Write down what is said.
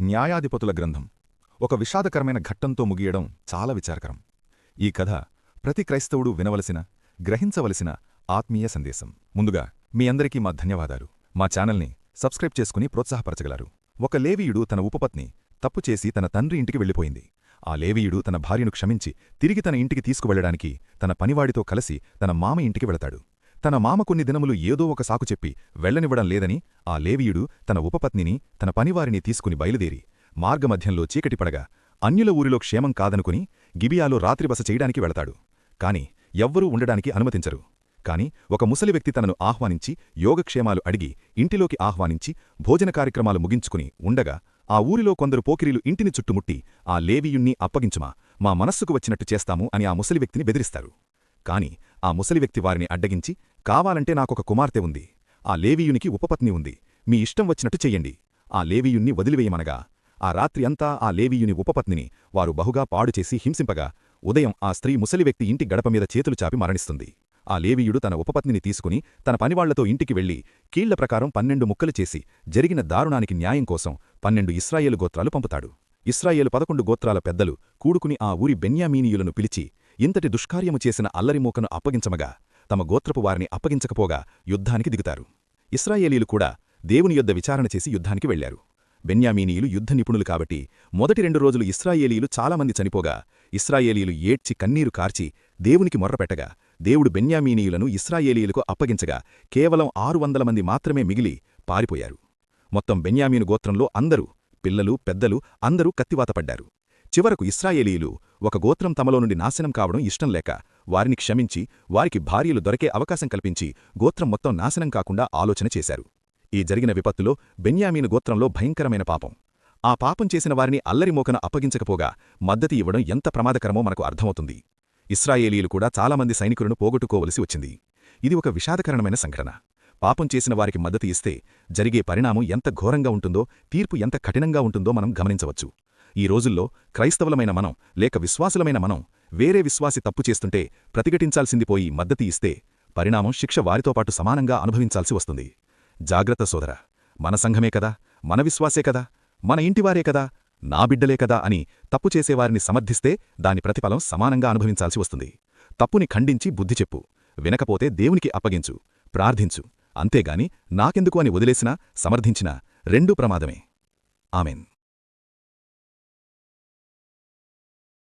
న్యాయాధిపతుల గ్రంథం. ఒక విషాదకరమైన ఘట్టంతో ముగియడం చాలా విచారకరం. ఈ కథ ప్రతి క్రైస్తవుడు వినవలసిన గ్రహించవలసిన ఆత్మీయ సందేశం. ముందుగా మీ అందరికీ మా ధన్యవాదాలు. మా ఛానల్ని సబ్స్క్రైబ్ చేసుకుని ప్రోత్సాహపరచగలరు. ఒక లేవీయుడు తన ఉపపత్ని తప్పు చేసి తన తండ్రి ఇంటికి వెళ్ళిపోయింది. ఆ లేవీయుడు తన భార్యను క్షమించి తిరిగి తన ఇంటికి తీసుకువెళ్ళడానికి తన పనివాడితో కలిసి తన మామ ఇంటికి వెళతాడు. తన మామ కొన్ని దినములు ఏదో ఒక సాకు చెప్పి వెళ్ళనివ్వడం లేదని ఆ లేవీయుడు తన ఉపపత్నిని తన పనివారిని తీసుకుని బయలుదేరి మార్గమధ్యంలో చీకటి పడగా అన్యుల ఊరిలో క్షేమం కాదనుకుని గిబియాలో రాత్రిబస చేయడానికి వెళతాడు. కాని ఎవ్వరూ ఉండడానికి అనుమతించరు. కాని ఒక ముసలి వ్యక్తి తనను ఆహ్వానించి యోగక్షేమాలు అడిగి ఇంటిలోకి ఆహ్వానించి భోజన కార్యక్రమాలు ముగించుకుని ఉండగా ఆ ఊరిలో కొందరు పోకిరీలు ఇంటిని చుట్టుముట్టి ఆ లేవీయుణ్ణి అప్పగించుమా మా మనస్సుకు వచ్చినట్టు చేస్తాము అని ఆ ముసలి వ్యక్తిని బెదిరిస్తారు. కాని ఆ ముసలి వ్యక్తి వారిని అడ్డగించి కావాలంటే నాకొక కుమార్తె ఉంది. ఆ లేవీయునికి ఉపపత్ని ఉంది. మీ ఇష్టం వచ్చినట్టు చెయ్యండి. ఆ లేవీయుణ్ణి వదిలివేయమనగా ఆ రాత్రి అంతా ఆ లేవీయుని ఉపపత్నిని వారు బహుగా పాడుచేసి హింసింపగా ఉదయం ఆ స్త్రీ ముసలి వ్యక్తి ఇంటి గడపమీద చేతులు చాపి మరణిస్తుంది. ఆ లేవీయుడు తన ఉపపత్నిని తీసుకుని తన పనివాళ్ళతో ఇంటికి వెళ్ళి కీళ్ళ ప్రకారం పన్నెండు ముక్కలు చేసి జరిగిన దారుణానికి న్యాయం కోసం పన్నెండు ఇస్రాయేలు గోత్రాలు పంపుతాడు. ఇస్రాయేలు పదకొండు గోత్రాల పెద్దలు కూడుకుని ఆ ఊరి బెన్యామీనీయులను పిలిచి ఇంతటి దుష్కార్యము చేసిన అల్లరిమూకను అప్పగించమగా తమ గోత్రపు వారిని అప్పగించకపోగా యుద్ధానికి దిగుతారు. ఇస్రాయేలీలు కూడా దేవుని యొద్ద విచారణ చేసి యుద్ధానికి వెళ్ళారు బెన్యామీనీయులు యుద్ధ నిపుణులు కాబట్టి మొదటి రెండు రోజులు ఇస్రాయేలీలు చాలామంది చనిపోగా ఇస్రాయేలీలు ఏడ్చి కన్నీరు కార్చి దేవునికి మొర్రపెట్టగా దేవుడు బెన్యామీనీయులను ఇస్రాయేలీలకు అప్పగించగా కేవలం ఆరు వందల మంది మాత్రమే మిగిలి పారిపోయారు. మొత్తం బెన్యామీను గోత్రంలో అందరూ పిల్లలు పెద్దలు అందరూ కత్తివాతపడ్డారు చివరకు ఇస్రాయేలీలు ఒక గోత్రం తమలో నుండి నాశనం కావడం ఇష్టం లేక వారిని క్షమించి వారికి భార్యలు దొరికే అవకాశం కల్పించి గోత్రం మొత్తం నాశనం కాకుండా ఆలోచన చేశారు. ఈ జరిగిన విపత్తులో బెన్యామీను గోత్రంలో భయంకరమైన పాపం. ఆ పాపం చేసిన వారిని అల్లరిమోకన అప్పగించకపోగా మద్దతి ఇవ్వడం ఎంత ప్రమాదకరమో మనకు అర్థమవుతుంది. ఇస్రాయేలీలు కూడా చాలామంది సైనికులను పోగొట్టుకోవలసి వచ్చింది. ఇది ఒక విషాదకరణమైన సంఘటన. పాపం చేసిన వారికి మద్దతు ఇస్తే జరిగే పరిణామం ఎంత ఘోరంగా ఉంటుందో తీర్పు ఎంత కఠినంగా ఉంటుందో మనం గమనించవచ్చు. ఈ రోజుల్లో క్రైస్తవులమైన మనం లేక విశ్వాసులమైన మనం వేరే విశ్వాసి తప్పు చేస్తుంటే ప్రతిఘటించాల్సింది పోయి మద్దతు ఇస్తే పరిణామం శిక్ష వారితో పాటు సమానంగా అనుభవించాల్సి వస్తుంది. జాగ్రత్త సోదర మన సంఘమే కదా మన విశ్వాసే కదా మన ఇంటివారే కదా నా బిడ్డలే కదా అని తప్పు చేసేవారిని సమర్థిస్తే దాని ప్రతిఫలం సమానంగా అనుభవించాల్సి వస్తుంది. తప్పుని ఖండించి బుద్ధి చెప్పు వినకపోతే దేవునికి అప్పగించు ప్రార్థించు అంతేగాని నాకెందుకు అని వదిలేసినా సమర్థించినా రెండూ ప్రమాదమే. ఆమెన్.